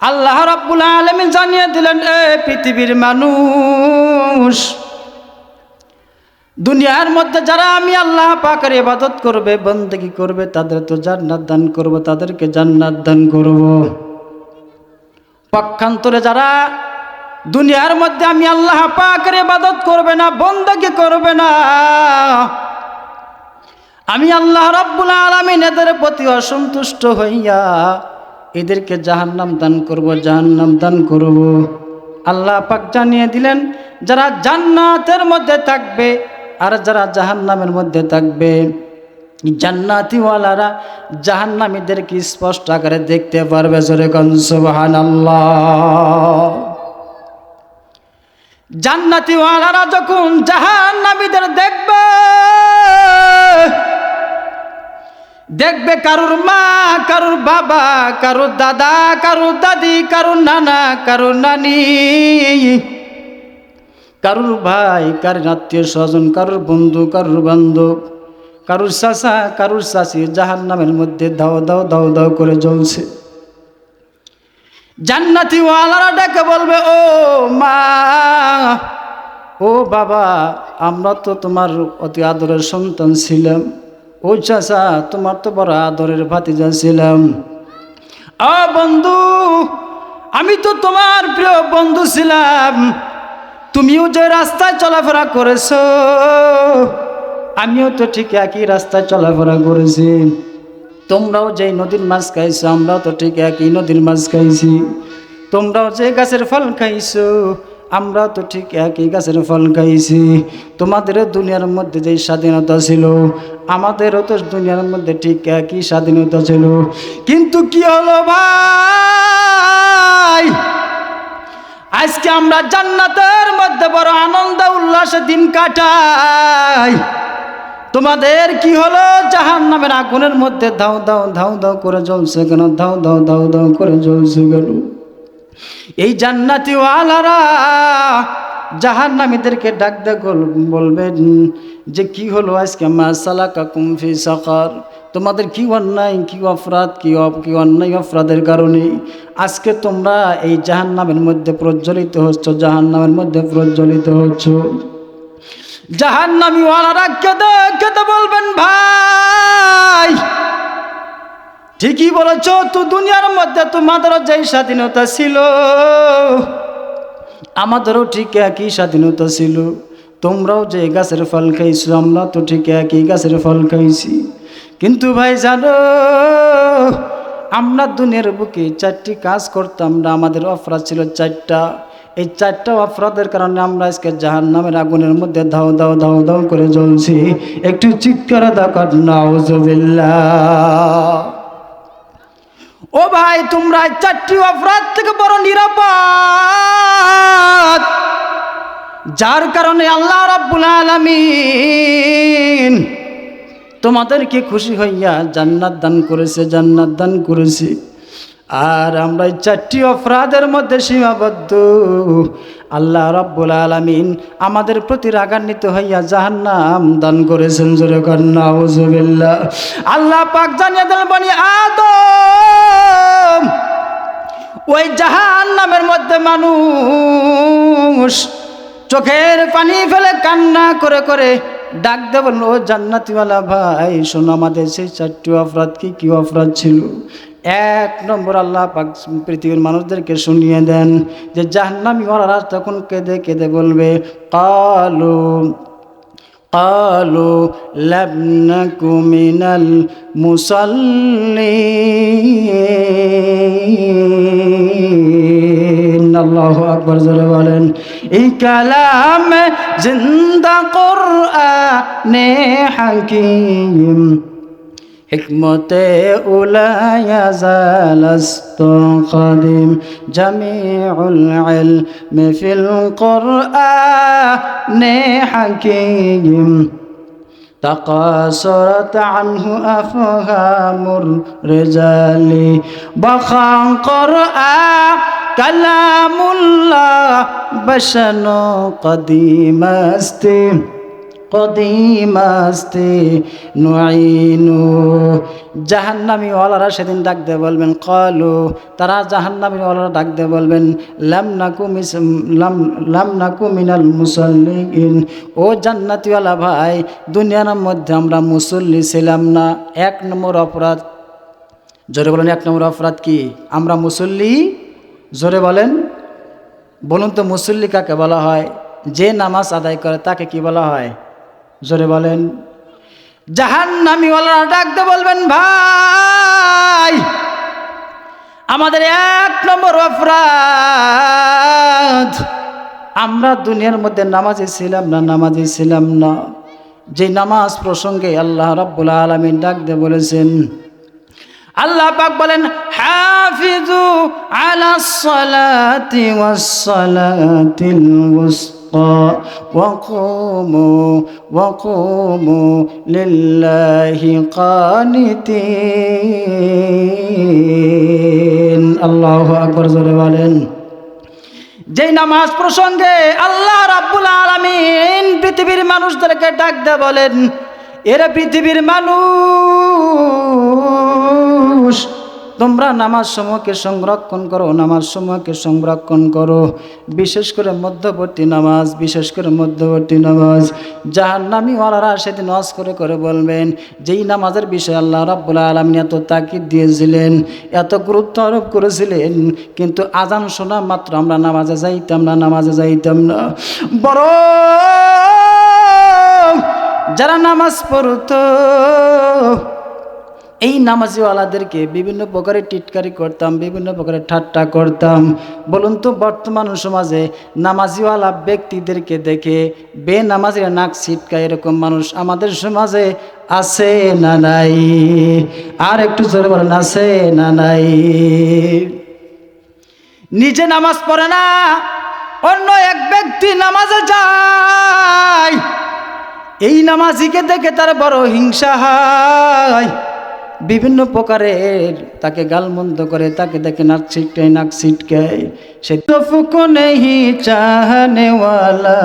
আল্লাহ রাব্বুল আলামিন জানিয়ে দিলেন, এ পৃথিবীর মানুষ, দুনিয়ার মধ্যে যারা আমি আল্লাহ পাকের ইবাদত করবে, বন্দেগী করবে, তাদের তো জান্নাত দান করব, তাদেরকে জান্নাত দান করব। পক্ষান্তরে যারা দুনিয়ার মধ্যে আমি আল্লাহ পাকের ইবাদত করবে না, বন্দেগী করবে না, আমি আল্লাহ রাব্বুল আলামিন এদের প্রতি অসন্তুষ্ট হইয়া এদেরকে জাহান্নাম দান করব, জাহান্নাম দান করব। আল্লাহ পাক জানিয়ে দিলেন, যারা জান্নাতের মধ্যে থাকবে আর যারা জাহান্নামের মধ্যে থাকবে, জান্নাতিওয়ালারা জাহান্নামীদেরকে স্পষ্ট আকারে দেখতে পারবে, জোরে কন, সুবহানাল্লাহ। জান্নাতিওয়ালারা যখন জাহান্নামীদের দেখবে দেখবে কারুর মা, কারুর বাবা, কারুর দাদা, কারুর দাদি, কারুর নানা, কারুর নানি। কারুর ভাই, কারুর আত্মীয় স্বজন, কারুর বন্ধু, কারুর বান্ধব, কারুর চাষা কারুর চাষি জাহান নামের মধ্যে দাও দাও দাও দাও করে জ্বলছে। জান্নাতি ওয়ালারা ডেকে বলবে, ও মা, ও বাবা, আমরা তো তোমার অতি আদরের সন্তান ছিলাম। ও চাষা তোমার তো বড় আদরের ভাতিজা ছিলাম। আ বন্ধু, আমি তো তোমার প্রিয় বন্ধু ছিলাম। তুমিও যে রাস্তায় চলাফেরা করেছ, আমিও তো ঠিক একই রাস্তায় চলাফেরা করেছি। তোমরাও যেই নদীর মাছ খাইছো, আমরাও তো ঠিক একই নদীর মাছ খাইছি। তোমরাও যে গাছের ফল খাইছো, আমরাও তো ঠিক একই গাছের ফল খাইছি। তোমাদের দুনিয়ার মধ্যে যে স্বাধীনতা ছিল আমাদেরও তো দুনিয়ার মধ্যে ঠিক একই স্বাধীনতা ছিল। কিন্তু কি হলো ভাই? আজকে আমরা জান্নাতের মধ্যে বড় আনন্দ, উল্লাসে দিন কাটাই। তোমাদের কি হলো? জাহান নামের আগুনের মধ্যে ধাও দাও ধাও দাও করে জ্বলছে কেন? ধাও দাও ধাও দাও করে জ্বলছে কেন? এই জান্নাতিওয়ালারা জাহান নামীদেরকে ডাক দেখ বলবেন যে কি হলো আজকে? মাসালা কাকুমফি সাকার। তোমাদের কি অন্যায়, কি অপরাধ, কি কি অন্যায় অপরাধের কারণে? আজকে তোমরা এই জাহান নামের মধ্যে প্রজ্বলিত হচ্ছ জাহান নামের মধ্যে প্রজ্বলিত হচ্ছ। জাহান নামি ওয়ালারা কেঁদে কেঁদে বলবেন, ভাই, ঠিকই বলেছ, তো দুনিয়ার মধ্যে তোমাদেরও যেই স্বাধীনতা ছিল, আমাদেরও ঠিক একই স্বাধীনতা ছিল। তোমরাও যে গাছের ফল খাইছো, আমরা তো ঠিক একই গাছের ফল খাইছি। কিন্তু ভাই জানো, আমরা দুনিয়ার বুকে চারটি কাজ করতাম না, আমাদের অপরাধ ছিল চারটা। এই চারটা অপরাধের কারণে আমরা আজকে জাহান নামের আগুনের মধ্যে ধাও দাও ধাও দাও করে জ্বলছি। একটু চিৎকার দাকার নাউজুবিল্লাহ। ও ভাই, তোমরা চারটি অপরাধ থেকে বড় নিরাপদ। যার কারণে আল্লাহ রাব্বুল আলামিন তোমাদেরকে খুশি হইয়া জান্নাত দান করেছে, জান্নাত দান করেছে। আর আমরা এই চারটি অপরাধের মধ্যে সীমাবদ্ধ। আল্লাহ রাব্বুল আলামিন আমাদের প্রতি রাগান্বিত হইয়া জাহান্নাম দান করেছেন, জোরে কন্যা আল্লাহ পাক জানিয়ে দিল বনি আদম, ওই জাহান নামের মধ্যে মানুষ চোখের পানি ফেলে কান্না করে করে ডাক দে বলল, ও জান্নাতিওয়ালা ভাই, শোনো আমাদের সেই চারটি অপরাধ কি, কী অপরাধ ছিল? এক নম্বর আল্লাহ পাক পৃথিবীর মানুষদেরকে শুনিয়ে দেন যে, জাহান্নামি ওরা তখন কেঁদে কেঁদে বলবে, কালো কালো লাবনাকু মিনাল মুসল্লিন। المصلين الله أكبر জোরে বলেন এই কালাম জিন্দা কোরআন হাকিম حكمت أولى يزال قديم جميع العلم في القرآن حكيم تقاصرت عنه أفهام الرجال بخا قرآن কালামুল্লাহ বসনো কদিমস্তে, কদিমাস্তে নুআইনু জাহান্নামী ওয়ালারা সেদিন ডাক দিয়ে বলবেন, কলু, তারা জাহান্নামী ওয়ালারা ডাক দিয়ে বলবেন, লাম নাকু মিস, লাম লাম নাকু মিনাল মুসল্লিন ও জান্নাতিওয়ালা ভাই, দুনিয়ার মধ্যে আমরা মুসল্লি ছিলাম না। এক নম্বর অপরাধ জোরে বলেন, এক নম্বর অপরাধ কি? আমরা মুসল্লি জোরে বলেন। বলুন তো মুসল্লি কাকে বলা হয়? যে নামাজ আদায় করে তাকে কি বলা হয়? জোরে বলেন। জাহান নামিওয়ালারা ডাকতে বলবেন, ভাই, আমাদের এক নম্বর অপরাধ। আমরা দুনিয়ার মধ্যে নামাজে ছিলাম না, নামাজে ছিলাম না। যে নামাজ প্রসঙ্গে আল্লাহ রাব্বুল আলামিন ডাক দিয়ে বলেছেন আল্লাহ পাক বলেন হাফিজু আলা সালাতি ওয়াস সালাতিল উসতা ওয়া কুমু ওয়া কুমু লিল্লাহি কানিতিন। আল্লাহু আকবার বলেন। যেই নামাজ প্রসঙ্গে আল্লাহ রাব্বুল আলামিন পৃথিবীর মানুষদেরকে ডাক দেয় বলেন, এরা পৃথিবীর মানুষ তোমরা নামাজ সমূহকে সংরক্ষণ করো, নামাজ সমূহকে সংরক্ষণ করো। বিশেষ করে মধ্যবর্তী নামাজ, বিশেষ করে মধ্যবর্তী নামাজ। যাহার নামি ওয়ালারা সেদিন ওয়াজ করে করে বলবেন, যেই নামাজের বিষয়ে আল্লাহ রাব্বুল আলমিন এত তাকিদ দিয়েছিলেন, এত গুরুত্ব আরোপ করেছিলেন, কিন্তু আজান শোনা মাত্র আমরা নামাজে যাইতাম না, নামাজে যাইতাম না। বড় যারা নামাজ পড়তো এই নামাজিওয়ালাদেরকে বিভিন্ন প্রকারের টিটকারি করতাম, বিভিন্ন প্রকারের ঠাট্টা করতাম। বলুন তো, বর্তমান সমাজে নামাজিওয়ালা ব্যক্তিদেরকে দেখে বে নামাজিরা নাক ছিটকা এরকম মানুষ আমাদের সমাজে আছে না নাই? আর একটু জোরে বলেন, আছে না নাই? নিজে নামাজ পড়ে না, অন্য এক ব্যক্তি নামাজে যায়। এই নামাজিকে দেখে তার বড় হিংসা হয়। বিভিন্ন প্রকারের তাকে গালমন্দ করে, তাকে দেখে নাক ছিটকে নাক ছিটকে। সে তো নেহি চাহনে ওয়ালা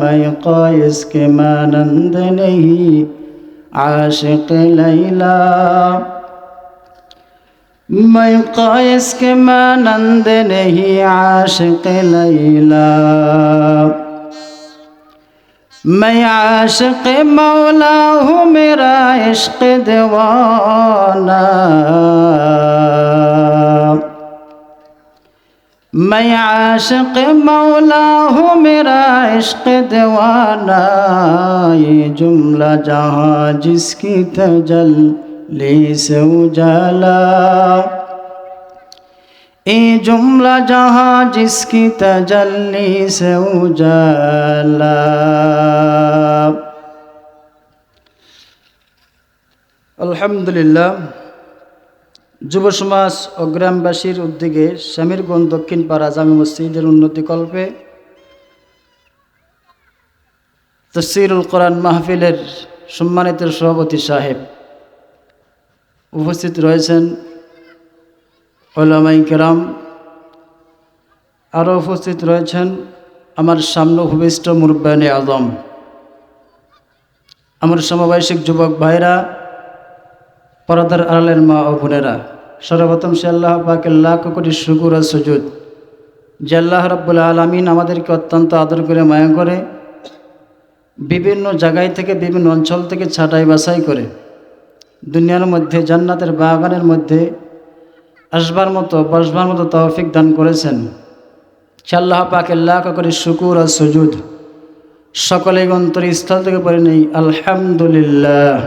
মাই কয়সকে মানন্দ নেহি আশিক লাইলা। মাই কয়সকে মানন্দ নেহি আশিক লাইলা। میں عاشق مولا ہوں میرا عشق دیوانہ میں عاشق مولا ہوں میرا عشق دیوانہ یہ جملہ جہاں جس کی تجل لی سے اجالا ये जुमला जहाँ जिसकी तजल्ली से उजाला আলহামদুলিল্লাহ যুব সমাজ ও গ্রামবাসীর উদ্যোগে স্বামীরগঞ্জ দক্ষিণ পাড়া জামি মসজিদের উন্নতিকল্পে তসিরুল কোরআন মাহফিলের সম্মানিত সভাপতি সাহেব উপস্থিত রয়েছেন ওলামাই কেরাম আরও উপস্থিত রয়েছেন আমার সামনে ভূমিষ্ঠ মুরব্বায়নে আজম। আমার সমবয়সিক যুবক ভাইরা, পরদার আড়ালের মা ও বোনেরা, সর্বপ্রথম সে আল্লাহ পাকে লাখ কোটি শুকুর আর সুজুদ, যে আল্লাহ রব্বুল আলমিন আমাদেরকে অত্যন্ত আদর করে মায়া করে বিভিন্ন জায়গায় থেকে, বিভিন্ন অঞ্চল থেকে ছাঁটাই বাছাই করে, দুনিয়ার মধ্যে, জান্নাতের বাগানের মধ্যে আসবার মতো, বসবার মতো তৌফিক দান করেছেন। সে আল্লাহ পাকে লাখ করে শুকুর আর সুজুদ। সকলে অন্তর স্থল থেকে পড়ে নেই। আলহামদুলিল্লাহ।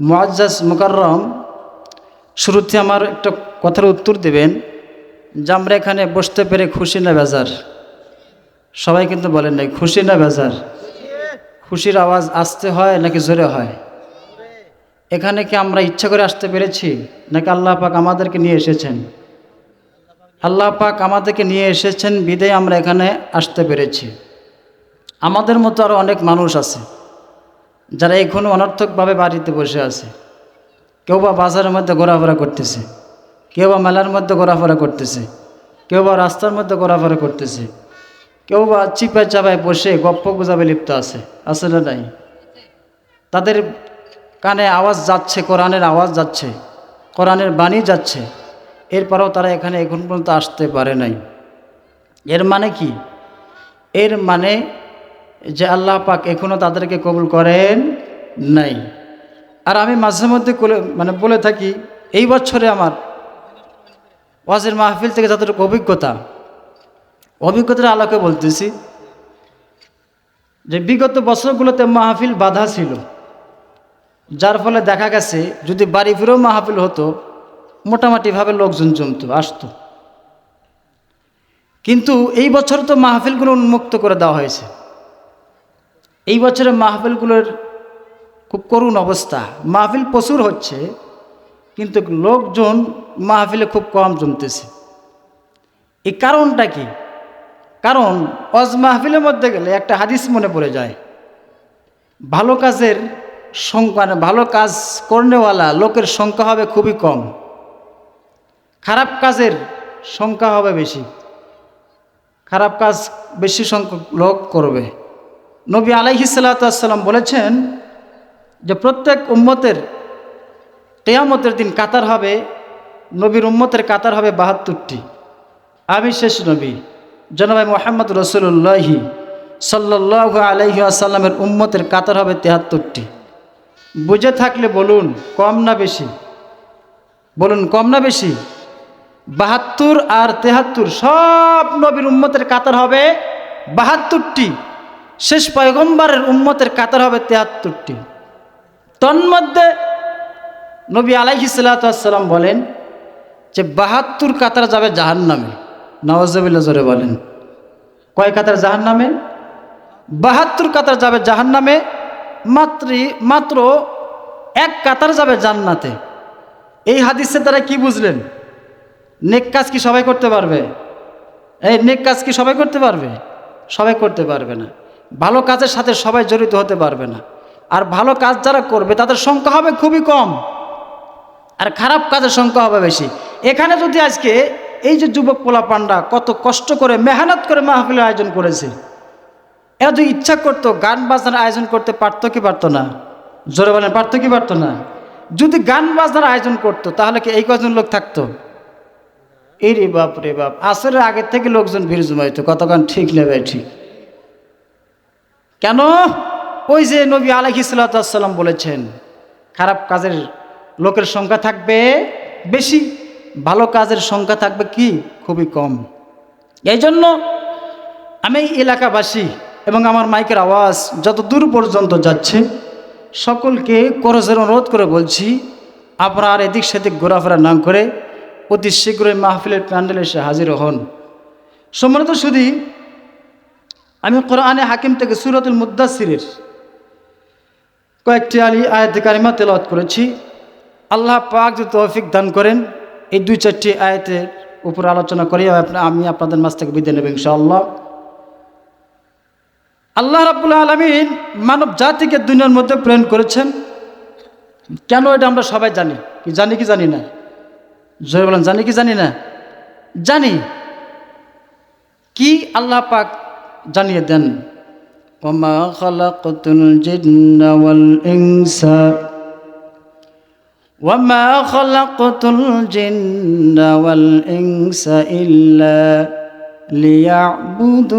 মুআজ্জাজ মুকাররম, শুরুতে আমার একটা কথার উত্তর দেবেন, যে আমরা এখানে বসতে পেরে খুশি না বেজার? সবাই কিন্তু বলেন নাই, খুশি না বেজার? খুশির আওয়াজ আসতে হয় নাকি জোরে হয়? এখানে কি আমরা ইচ্ছা করে আসতে পেরেছি? নাকি আল্লাহ পাক আমাদেরকে নিয়ে এসেছেন? আল্লাহ পাক আমাদেরকে নিয়ে এসেছেন, বিদায় আমরা এখানে আসতে পেরেছি। আমাদের মতো আরও অনেক মানুষ আছে, যারা এখনও অনর্থকভাবে বাড়িতে বসে আছে। কেউ বা বাজারের মধ্যে ঘোরাফেরা করতেছে, কেউ বা মেলার মধ্যে ঘোরাফেরা করতেছে, কেউ বা রাস্তার মধ্যে ঘোরাফেরা করতেছে, কেউ বা চিপায় চাপায় বসে গপ্প গুজাবে লিপ্ত আছে না নাই? তাদের কানে আওয়াজ যাচ্ছে, কোরআনের আওয়াজ যাচ্ছে, কোরআনের বাণী যাচ্ছে। এরপরেও তারা এখানে এখন পর্যন্ত আসতে পারে নাই। এর মানে কি? এর মানে যে আল্লাহ পাক এখনও তাদেরকে কবুল করেন নাই। আর আমি মাঝে মধ্যে মানে বলে থাকি, এই বছরে আমার ওয়াজের মাহফিল থেকে যতটুকু অভিজ্ঞতা অভিজ্ঞতার আলোকে বলতেছি যে বিগত বছরগুলোতে মাহফিল বাধা ছিল। যার ফলে দেখা গেছে, যদি বাড়ি ফিরেও মাহফিল হতো, মোটামুটিভাবে লোকজন জমতো, আসতো। কিন্তু এই বছর তো মাহফিলগুলো উন্মুক্ত করে দেওয়া হয়েছে। এই বছরে মাহফিলগুলোর খুব করুণ অবস্থা। মাহফিল প্রচুর হচ্ছে, কিন্তু লোকজন মাহফিলে খুব কম জমতেছে। এই কারণটা কি? কারণ অজ মাহফিলের মধ্যে গেলে একটা হাদিস মনে পড়ে যায়। ভালো কাজের সংখ্যা মানে ভালো কাজ করনেওয়ালা লোকের সংখ্যা হবে খুবই কম। খারাপ কাজের সংখ্যা হবে বেশি। খারাপ কাজ বেশি সংখ্যক লোক করবে। নবী আলাইহি সাল্লাম বলেছেন যে প্রত্যেক উম্মতের কেয়ামতের দিন কাতার হবে, নবীর উম্মতের কাতার হবে বাহাত্তরটি। আমি শেষ নবী। জনাবাই মোহাম্মদ রসুল্লাহি সাল্লাহ আলহি আসাল্লামের উম্মতের কাতার হবে তেহাত্তরটি। বুঝে থাকলে বলুন, কম না বেশি? বলুন, কম না বেশি? বাহাত্তর আর তেহাত্তর, সব নবীর উম্মতের কাতার হবে বাহাত্তরটি। শেষ পয়গম্বরের উম্মতের কাতার হবে তেহাত্তরটি। তন্মধ্যে নবী আলাইহি সাল্লাম বলেন যে, বাহাত্তর কাতার যাবে জাহান নামে নওয়াজবিল্লা জোরে বলেন। কয় কাতার জাহান নামে বাহাত্তর কাতার যাবে জাহান নামে মাত্র মাত্র এক কাতার যাবে জান্নাতে। এই হাদিসের দ্বারা কি বুঝলেন? নেক কাজ কি সবাই করতে পারবে? এই নেক কাজ কি সবাই করতে পারবে? সবাই করতে পারবে না। ভালো কাজের সাথে সবাই জড়িত হতে পারবে না। আর ভালো কাজ যারা করবে, তাদের সংখ্যা হবে খুবই কম। আর খারাপ কাজের সংখ্যা হবে বেশি। এখানে যদি আজকে এই যে যুবক পোলা পান্ডা কত কষ্ট করে, মেহনত করে মাহফিলের আয়োজন করেছে এরা যদি ইচ্ছা করতো গান বাজনার আয়োজন করতে পারতো কি পারতো না? জোরে বলেন, পারতো কি পারতো না? যদি গান বাজনার আয়োজন করতো, তাহলে কি এই কজন লোক থাকতো? এই রে বাপ রে বাপ, আসরের আগের থেকে লোকজন ভিড় জমাইতো কত গান ঠিক নেবে ঠিক? কেন? ওই যে নবী আলহি সাল্লাম বলেছেন, খারাপ কাজের লোকের সংখ্যা থাকবে, বেশি ভালো কাজের সংখ্যা থাকবে কি? খুবই কম। এই জন্য আমি এলাকাবাসী এবং আমার মাইকের আওয়াজ যত দূর পর্যন্ত যাচ্ছে, সকলকে করজের অনুরোধ করে বলছি, আপনারা আর এদিক সেদিক ঘোরাফেরা না করে অতি শীঘ্রই মাহফিলের প্যান্ডেলে এসে হাজির হন। সম্মানিত শুধু আমি কোরআনে হাকিম থেকে সুরতুল মুদাসিরের কয়েকটি আলী আয়াত কারিমা তেলাওয়াত করেছি। আল্লাহ পাক যদি তৌফিক দান করেন, এই দুই চারটি আয়াতের উপর আলোচনা করি আমি আপনাদের মাছ থেকে বিদায় নেব ইনশাআল্লাহ। আল্লাহ রাবুল্লাহ আলমিন মানব জাতিকে দুনিয়ার মধ্যে প্রেরণ করেছেন কেন এটা আমরা সবাই জানি কি জানি কি জানি না জোরে বলেন জানি কি জানি না জানি কি আল্লাহ পাক জানিয়ে দেন ওমা খালাকতুল জিন্না ওয়াল ইনসা وما خلقت الجن والإنس إلا ليعبدون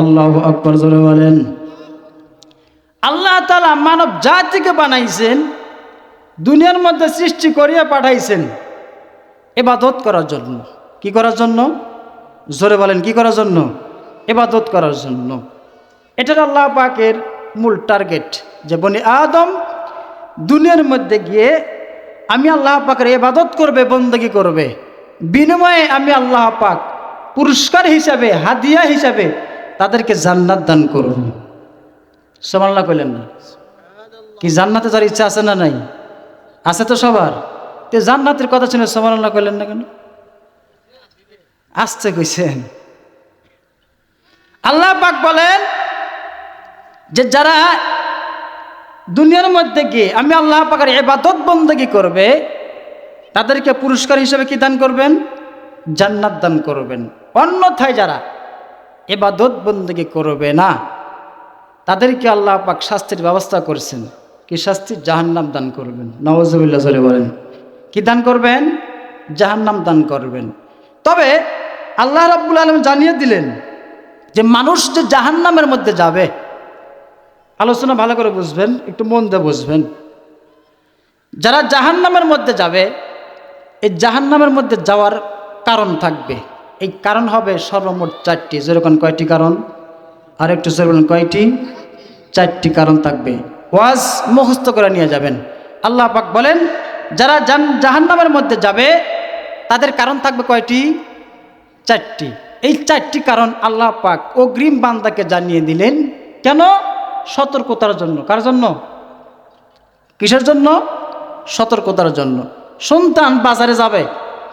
আল্লাহ আকবর জোরে বলেন। আল্লাহ তালা মানব জাতিকে বানাইছেন, দুনিয়ার মধ্যে সৃষ্টি করিয়া পাঠাইছেন এবাদত করার জন্য। কি করার জন্য? জোরে বলেন, কি করার জন্য? এবাদত করার জন্য। এটা আল্লাহ পাকের মূল টার্গেট যে বনি আদম দুনিয়ার মধ্যে গিয়ে আমি আল্লাহ পাকের এবাদত করবে, বন্দগি করবে। বিনিময়ে আমি আল্লাহ পাক পুরস্কার হিসাবে, হাদিয়া হিসাবে তাদেরকে জান্নাত দান করব সমাল্লা করলেন না? কি জান্নাতে যার ইচ্ছা আছে না নাই? আছে তো সবার। তো জান্নাতের কথা শুনে সমাল্লা করলেন না কেন? আসছে কইছেন। আল্লাহ পাক বলেন যে যারা দুনিয়ার মধ্যে গিয়ে আমি আল্লাহ পাকের এবাদত বন্দগি করবে, তাদেরকে পুরস্কার হিসেবে কি দান করবেন? জান্নাত দান করবেন। অন্যথায় যারা এবাদত বন্দী করবে না, তাদেরকে আল্লাহ পাক শাস্তির ব্যবস্থা করেছেন। কি শাস্তির জাহান্নাম দান করবেন। সরে বলেন। কি দান করবেন? জাহান্নাম দান করবেন। তবে আল্লাহ রাব্বুল আলম জানিয়ে দিলেন যে মানুষ যে জাহান্নামের মধ্যে যাবে, আলোচনা ভালো করে বুঝবেন, একটু মন দিয়ে বুঝবেন। যারা জাহান্নামের মধ্যে যাবে, এই জাহান্নামের মধ্যে যাওয়ার কারণ থাকবে। এই কারণ হবে সর্বমোট চারটি। যেরকম কয়টি কারণ? আর একটু বলুন, কয়টি? চারটি কারণ থাকবে। ওয়াজ মুখস্থ করে নিয়ে যাবেন। আল্লাহ পাক বলেন, যারা জান, জাহান্নামের মধ্যে যাবে, তাদের কারণ থাকবে কয়টি? চারটি। এই চারটি কারণ আল্লাহ পাক অগ্রিম বান্দাকে জানিয়ে দিলেন। কেন? সতর্কতার জন্য। কার জন্য? কিসের জন্য? সতর্কতার জন্য। সন্তান বাজারে যাবে,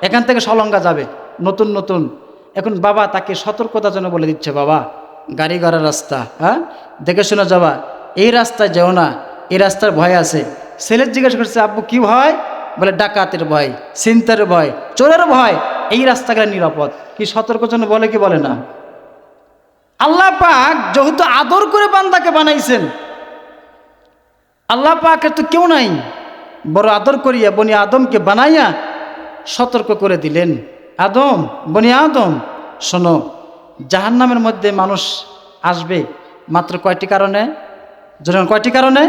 এখান থেকে সলঙ্গা যাবে। নতুন নতুন। এখন বাবা তাকে সতর্কতা জন্য বলে দিচ্ছে, বাবা, গাড়ি ঘোড়ার রাস্তা হ্যাঁ? দেখে শুনে যাবা, এই রাস্তায় যেও না, এই রাস্তার ভয় আছে। ছেলের জিজ্ঞাসা করছে, আব্বু, কি ভয়? বলে, ডাকাতের ভয়, চিন্তার ভয়, চোরের ভয়, এই রাস্তাগুলো নিরাপদ। কি সতর্ক জন্য বলে কি বলে না? আল্লাহ পাক যেহেতু আদর করে বান্দাকে বানাইছেন, আল্লাহ পাকের তো কেউ নাই। বড় আদর করিয়া বনি আদমকে বানাইয়া সতর্ক করে দিলেন। আদম বনি আদম শোনো জাহান্নামের মধ্যে মানুষ আসবে মাত্র কয়টি কারণে যেমন কয়টি কারণে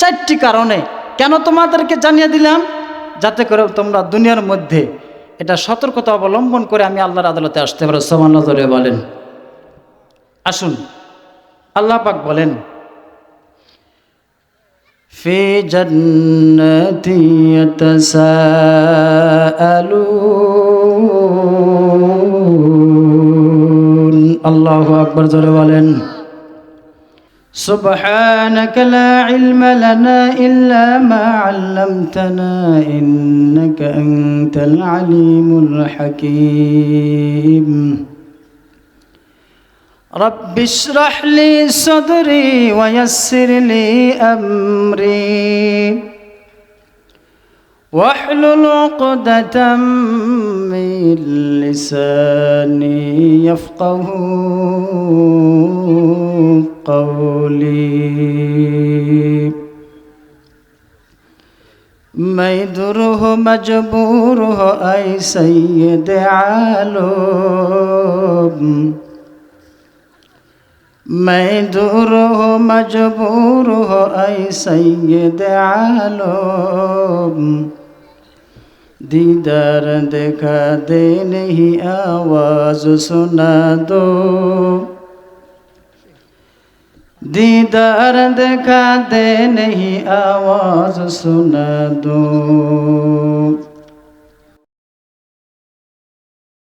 চারটি কারণে কেন তোমাদেরকে জানিয়ে দিলাম যাতে করে তোমরা দুনিয়ার মধ্যে এটা সতর্কতা অবলম্বন করে আমি আল্লাহর আদালতে আসতে পারো সমান নজরে বলেন আসুন আল্লাহ পাক বলেন في جنة يتساءلون الله أكبر জোরে বলেন سبحانك لا علم لنا إلا ما علمتنا إنك أنت العليم الحكيم رب اشرح لي صدري ويسر لي أمري واحلل عقدة من لساني يفقه قولي. ميدره مجبوره أي سيد عالم. میں دور ہو مجبور أي سيد عالم. दीदार देखा दे नहीं आवाज़ सुना दो। दीदार देखा दे नहीं आवाज़ सुना दो।